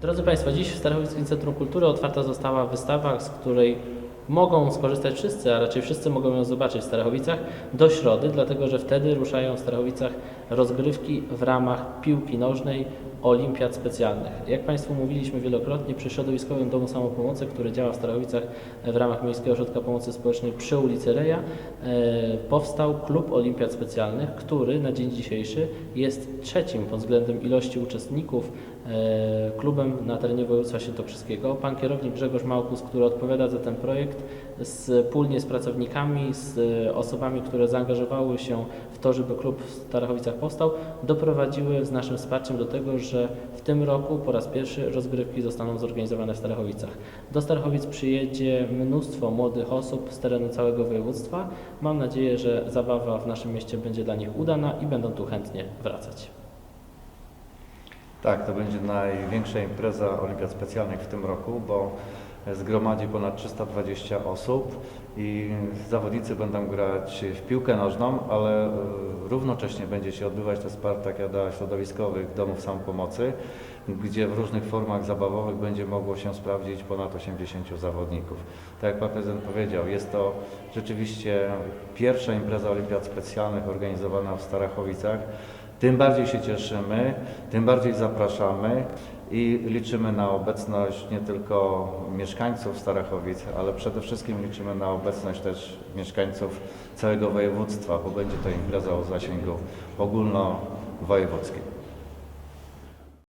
Drodzy Państwo, dziś w Starachowickim Centrum Kultury otwarta została wystawa, z której mogą skorzystać wszyscy, a raczej wszyscy mogą ją zobaczyć w Starachowicach do środy, dlatego że wtedy ruszają w Starachowicach rozgrywki w ramach piłki nożnej olimpiad specjalnych. Jak Państwu mówiliśmy wielokrotnie, przy Środowiskowym Domu Samopomocy, który działa w Starachowicach w ramach Miejskiego Ośrodka Pomocy Społecznej przy ulicy Reja, e, powstał Klub Olimpiad Specjalnych, który na dzień dzisiejszy jest trzecim pod względem ilości uczestników e, klubem na terenie województwa świętokrzyskiego. Pan kierownik Grzegorz Małkus, który odpowiada za ten projekt, wspólnie z pracownikami, z e, osobami, które zaangażowały się w to, żeby klub w Starachowicach powstał, doprowadziły z naszym wsparciem do tego, że w tym roku po raz pierwszy rozgrywki zostaną zorganizowane w Starachowicach. Do Starachowic przyjedzie mnóstwo młodych osób z terenu całego województwa. Mam nadzieję, że zabawa w naszym mieście będzie dla nich udana i będą tu chętnie wracać. Tak, to będzie największa impreza olimpiad specjalnych w tym roku, bo zgromadzi ponad 320 osób i zawodnicy będą grać w piłkę nożną, ale e, równocześnie będzie się odbywać też spartakiada środowiskowych domów samopomocy, gdzie w różnych formach zabawowych będzie mogło się sprawdzić ponad 80 zawodników. Tak jak Pan Prezydent powiedział, jest to rzeczywiście pierwsza impreza olimpiad specjalnych organizowana w Starachowicach. Tym bardziej się cieszymy, tym bardziej zapraszamy i liczymy na obecność nie tylko mieszkańców Starachowic, ale przede wszystkim liczymy na obecność też mieszkańców całego województwa, bo będzie to impreza o zasięgu ogólnowojewódzkim.